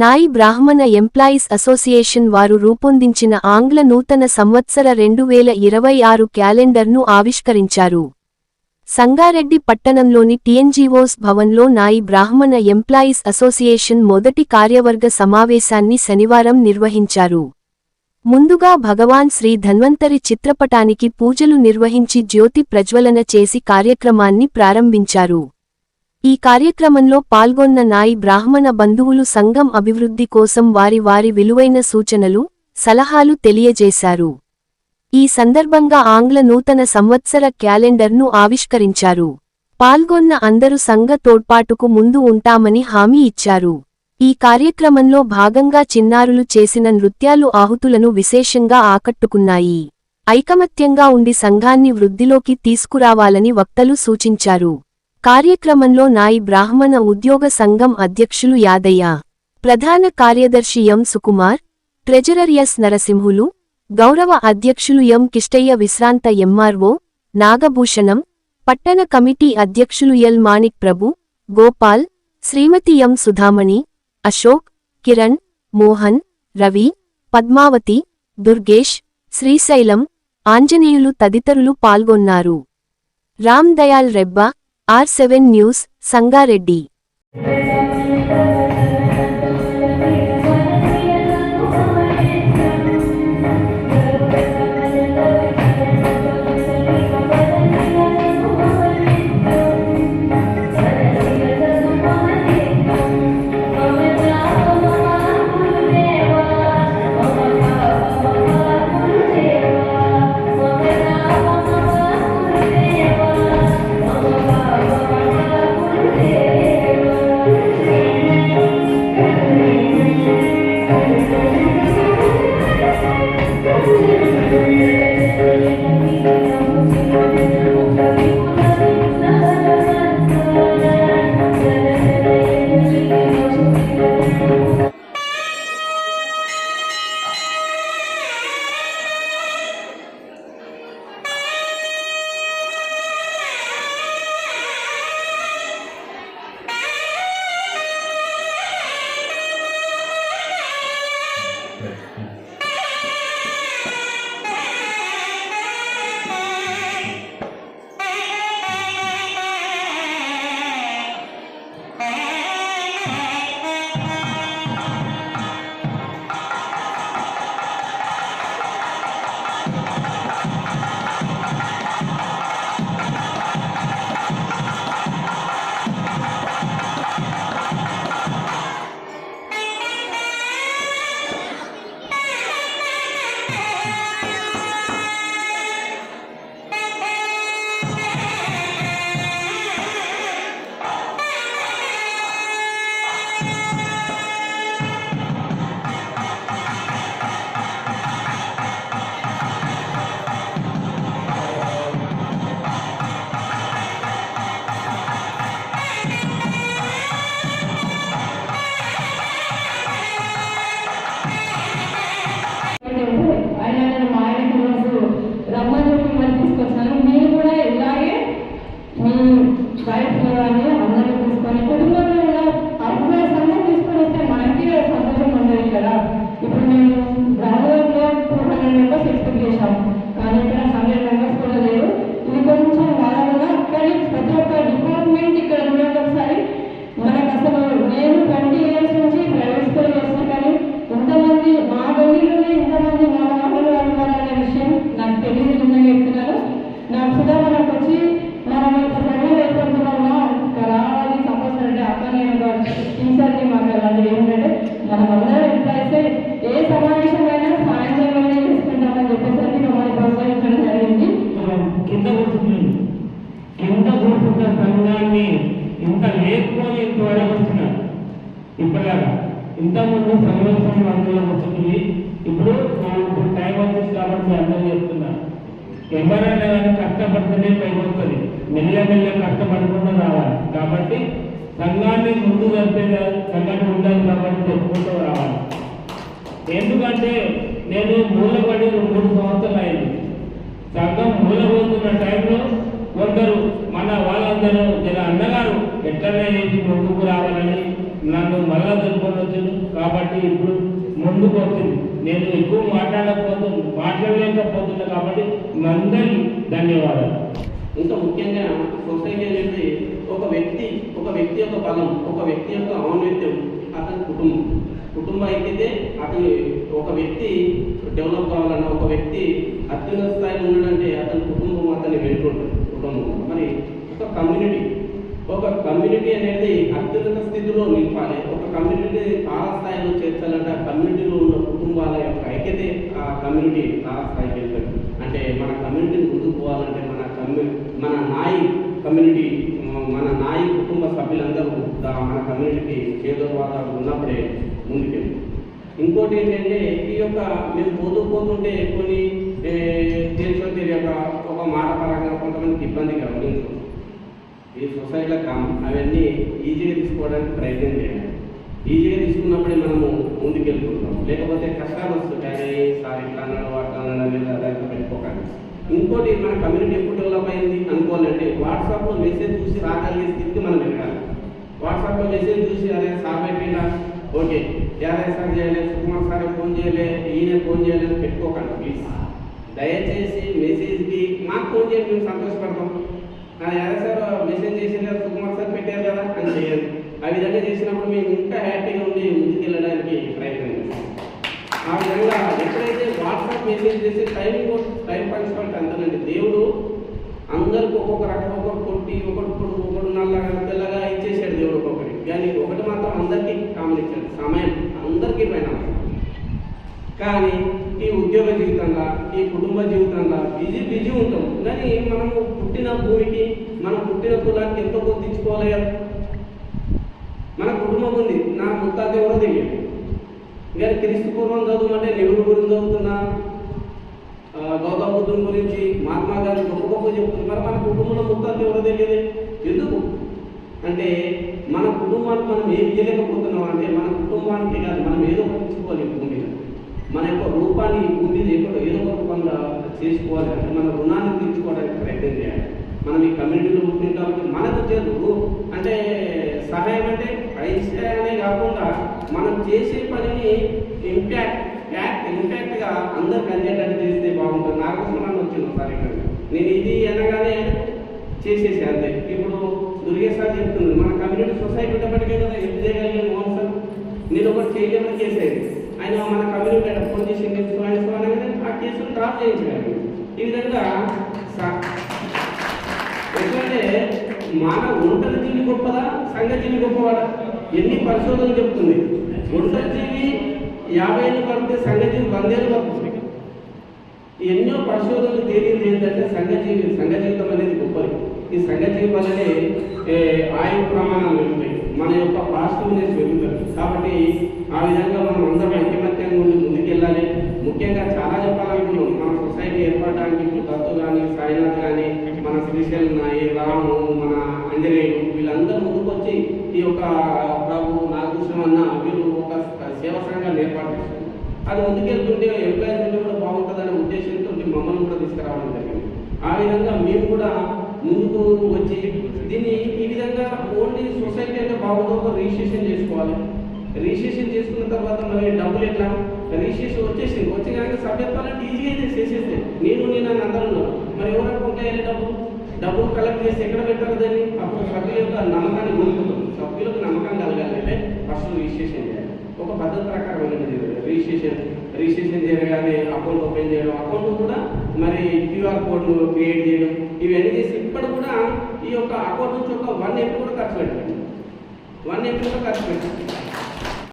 నాయి బ్రాహ్మణ employees association వారు రూపొందించిన ఆంగ్ల నూతన సంవత్సర రెండు వేల ఇరవై ఆరు క్యాలెండర్ను ఆవిష్కరించారు. సంగారెడ్డి పట్టణంలోని టీఎన్జీఓస్ భవన్లో నాయి బ్రాహ్మణ ఎంప్లాయీస్ అసోసియేషన్ మొదటి కార్యవర్గ సమావేశాన్ని శనివారం నిర్వహించారు. ముందుగా భగవాన్ శ్రీ ధన్వంతరి చిత్రపటానికి పూజలు నిర్వహించి జ్యోతి ప్రజ్వలన చేసి కార్యక్రమాన్ని ప్రారంభించారు. ఈ కార్యక్రమంలో పాల్గొన్న నాయి బ్రాహ్మణ బంధువులు సంఘం అభివృద్ధి కోసం వారి వారి విలువైన సూచనలు సలహాలు తెలియజేశారు. ఈ సందర్భంగా ఆంగ్ల నూతన సంవత్సర క్యాలెండర్ను ఆవిష్కరించారు. పాల్గొన్న అందరు సంఘ తోడ్పాటుకు ముందు ఉంటామని హామీ ఇచ్చారు. ఈ కార్యక్రమంలో భాగంగా చిన్నారులు చేసిన నృత్యాలు ఆహుతులను విశేషంగా ఆకట్టుకున్నాయి. ఐకమత్యంగా ఉండి సంఘాన్ని వృద్ధిలోకి తీసుకురావాలని వక్తలు సూచించారు. కార్యక్రమంలో నాయి బ్రాహ్మణ ఉద్యోగ సంఘం అధ్యక్షులు యాదయ్య ప్రధాన కార్యదర్శి M Sukumar treasurer S Narasimhulu గౌరవ అధ్యక్షులు ఎం కిష్టయ్య విశ్రాంత ఎంఆర్ఓ నాగభూషణం పట్టణ కమిటీ అధ్యక్షులు ఎల్ మాణిక్ ప్రభు గోపాల్ శ్రీమతి ఎం సుధామణి అశోక్ కిరణ్ మోహన్ రవి పద్మావతి దుర్గేష్ శ్రీశైలం ఆంజనేయులు తదితరులు పాల్గొన్నారు. Ram Dayal Rebba R seven news Sangareddy ఆయన సంఘాన్ని ఇంత లేకపోయి ఇంతవరకు వచ్చిన ఇప్పటిలాగా ఇంతకుముందు సంవత్సరం అందులో కూర్చుంటుంది. ఇప్పుడు ఇప్పుడు టైం వచ్చింది కాబట్టి అందరూ చెప్తున్నా. ఎవరైనా కానీ కష్టపడితేనే పైకి వస్తుంది. కష్టపడకుండా రావాలి. కాబట్టి సంఘాన్ని ముందు జరిపే సంఘటన ఉండాలి కాబట్టి చెప్పుకుంటూ రావాలి. ఎందుకంటే నేను మూలపడి మూడు సంవత్సరాలు అయింది. సంఘం మూలపోతున్న టైంలో కొందరు మన వాళ్ళందరూ జన అన్నగారు ఎట్లనే చేసి ముందుకు రావాలని నన్ను మళ్ళా దొరుకుని కాబట్టి ఇప్పుడు ముందుకు వచ్చింది. నేను ఎక్కువ మాట్లాడకపోతు మాట్లాడలేకపోతున్నా కాబట్టి మీ అందరికీ ధన్యవాదాలు. ఇంకా ముఖ్యంగా సొసైటీ అనేది ఒక వ్యక్తి ఒక వ్యక్తి యొక్క బలం ఒక వ్యక్తి యొక్క ఔన్నత్యం అతని కుటుంబం. కుటుంబం అయితే అతని ఒక వ్యక్తి డెవలప్ కావాలన్నా ఒక వ్యక్తి అత్యున్నత స్థాయిలో ఉన్నాడంటే అతని కుటుంబం అతని వెంటుంటుంది కుటుంబం మరి ఒక కమ్యూనిటీ ఒక కమ్యూనిటీ అనేది అత్యున్నత స్థితిలో నింపాలి ఒక కమ్యూనిటీ తార స్థాయిలో చేర్చాలంటే ఆ కమ్యూనిటీలో ఉన్న కుటుంబాల యొక్క ఐక్యతే ఆ కమ్యూనిటీ తార స్థాయికి వెళ్తారు అంటే మన కమ్యూనిటీని ముందుకు పోవాలంటే మన కమ్యూ మన నాయి కమ్యూనిటీ మన నాయి కుటుంబ సభ్యులందరూ మన కమ్యూనిటీకి చేదోవాదాలు ఉన్నప్పుడే ముందుకెళ్ళి ఇంకోటి ఏంటంటే ఈ యొక్క మేము పోతూ పోతుంటే కొన్ని ఏ, తెలుసో తెలియక ఒక మాట పరంగా కొంతమందికి ఇబ్బంది కలిగించు ఈ సొసైటీలో కామన్ అవన్నీ ఈజీగా తీసుకోవడానికి ప్రయత్నం చేయాలి. ఈజీగా తీసుకున్నప్పుడే మనము ముందుకెళ్ళిపోతాం లేకపోతే కష్టాలు వస్తుంటాయి సార్ ఇట్లా అన్నాడు అట్లా అన్నాడు లేదా దాంట్లో పెట్టుకోకండి. ఇంకోటి మన కమ్యూనిటీ ఎప్పుడు డెవలప్ అయింది అనుకోవాలంటే వాట్సాప్లో మెసేజ్ చూసి రాగలిగే స్థితికి మనం వెళ్ళాలి వాట్సాప్లో మెసేజ్ చూసి అరే సార్ పెట్టినా ఓకే యాదవ్ సార్ చేయలే సుకుమార్ సార్ ఫోన్ చేయలే ఈయన ఫోన్ చేయలేదు అని పెట్టుకోకండి ప్లీజ్. దయచేసి మెసేజ్కి మాకు ఫోన్ చేయండి మేము సంతోషపడతాం. ఎలా సార్ మెసేజ్ చేసారు కదా సుకుమార్ సార్ పెట్టారు కదా అని చేయండి. ఆ విధంగా చేసినప్పుడు మేము ఇంకా హ్యాపీగా ఉండి ముందుకెళ్ళడానికి ప్రయత్నం చేస్తాం. ఆ విధంగా ఎప్పుడైతే వాట్సాప్ మెసేజ్ చేసి టైమింగ్ టైం పంచుకోవాలి అంతేనండి. దేవుడు అందరికి ఒక్కొక్క రకం ఒక్కొక్క కొట్టి ఒకటి పొడుగు ఒకటి నల్ల తెల్లగా ఇచ్చేసాడు దేవుడు ఒక్కొక్కటి కానీ ఒకటి మాత్రం అందరికీ కామన్ ఇచ్చాడు. సమయం అందరికీ పైన. కానీ ఉద్యోగ జీవితంలో ఈ కుటుంబ జీవితంలో బిజీ బిజీ ఉంటాం. కానీ మనము పుట్టిన భూమికి మనం పుట్టిన కులానికి ఎంతో గుర్తించుకోవాలి? మన కుటుంబం ఉంది. నా ముత్తాత ఎవరో తెలియదు. ఇంకా క్రీస్తు పూర్వం చదువుమంటే నెహ్రూ గురించి చదువుతున్నా గౌతమ బుద్ధుని గురించి మహాత్మా గాంధీ గొప్ప గొప్ప చెప్తున్నారు మరి మన కుటుంబంలో ముత్తాత ఎవరో తెలియదు. ఎందుకు? అంటే మన కుటుంబానికి మనం ఏం చేయలేకపోతున్నాం అంటే మన కుటుంబానికి కాదు మనం ఏదో ఒకటి ఇచ్చుకోవాలి ఈ భూమి మీద మన యొక్క రూపాన్ని ఈ భూమి మీద ఏదో ఏదో ఒక రూపంగా చేసుకోవాలి అంటే మన రుణాన్ని తీర్చుకోవడానికి ప్రయత్నం చేయాలి. మనం ఈ కమ్యూనిటీలో ఉంటుంది కాబట్టి మనకు చదువు. అంటే సహాయం అంటే అనే కాకుండా మనం చేసే పనిని ఇంపాక్ట్ యాక్ట్ ఇంపాక్ట్గా అందరికి అందేటట్టు చేస్తే బాగుంటుంది. నా కోసం వచ్చింది ఒకసారి ఇక్కడ. నేను ఇది అనగానే చేసేసి అంతే. ఇప్పుడు దుర్గేష్ చెప్తుంది మన కమ్యూనిటీ సొసైటీ ఉన్నప్పటికీ కదా ఎంత చేయగలిగిన మోహన్ సార్? నేను ఒకటి చేయలేమని చేసేది ఆయన మన కమ్యూనిటీ ఫోన్ చేసి నేను అనగానే ఆ కేసులు డ్రాప్ చేయించగలిగాను ఈ విధంగా ఎందుకంటే మన ఒంటరి జీవి గొప్పదా? సంఘ జీవి గొప్పవాడా? ఎన్ని పరిశోధనలు చెప్తుంది. ఒంటరి జీవి యాభై ఏళ్ళు పడితే సంఘజీవి వందేళ్ళు పడుతుంది. ఎన్నో పరిశోధనలు తేలింది ఏంటంటే సంఘజీవి సంఘ జీవితం అనేది గొప్పది. ఈ సంఘ జీవి వల్లనే ఆయన ఆయు ప్రమాణాలు పెరుగుతాయి. మన యొక్క పాజిటివ్నెస్ పెరుగుతుంది కాబట్టి ఆ విధంగా మనం అందరం ఐకమత్యంగా ఉండి ముందుకెళ్ళాలి. ముఖ్యంగా చాలా చెప్పాలనుకున్నాం మన సొసైటీ ఏర్పడడానికి ఇప్పుడు దత్తు కానీ సాయినాథ్ కానీ మన శ్రీశైలం రాము మన అంజనేయులు వీళ్ళందరూ ముందుకొచ్చి ఈ యొక్క ప్రభు నాగకృష్ణ అన్న వీళ్ళు ఒక సేవా సంఘాన్ని ఏర్పాటు చేశారు. అది ముందుకెళ్తుంటే ఎంప్లాయీస్ ఉంటే కూడా బాగుంటుందనే ఉద్దేశంతో మమ్మల్ని కూడా తీసుకురావడం జరిగింది. ఆ విధంగా మేము కూడా ముందుకు వచ్చి దీన్ని ఈ విధంగా ఓన్లీ సొసైటీ అంటే బాగుందో రిజిస్ట్రేషన్ చేసుకోవాలి. రిజిస్ట్రేషన్ చేసుకున్న తర్వాత మరి డబ్బులు ఎట్లా? రిజిస్ట్రేషన్ వచ్చేసింది. వచ్చి కనుక సభ్యత్వాలంటే ఈజీగా చేసేస్తే. నేను నేను అందరూ మరి ఎవరైనా ఉంటాయి డబ్బులు? డబ్బులు కలెక్ట్ చేసి ఎక్కడ పెట్టాలి దాన్ని? అప్పుడు సభ్యుల యొక్క నమ్మకాన్ని కోల్పోతాం సభ్యులకు నమ్మకం కలగాలి. అంటే ఫస్ట్ రిజిస్ట్రేషన్ చేయాలి. ఒక పద్ధతి ప్రకారం రిజిస్ట్రేషన్ రిజిస్ట్రేషన్ చేయగానే అకౌంట్ ఓపెన్ చేయడం. అకౌంట్ కూడా మరి క్యూఆర్ కోడ్ క్రియేట్ చేయడం. ఇవన్నీ చేసి ఇప్పుడు కూడా ఈ యొక్క అకౌంట్ నుంచి ఒక వన్ ఎంపీ కూడా ఖర్చు పెట్టండి వన్ ఎంపీ కూడా ఖర్చు పెట్టండి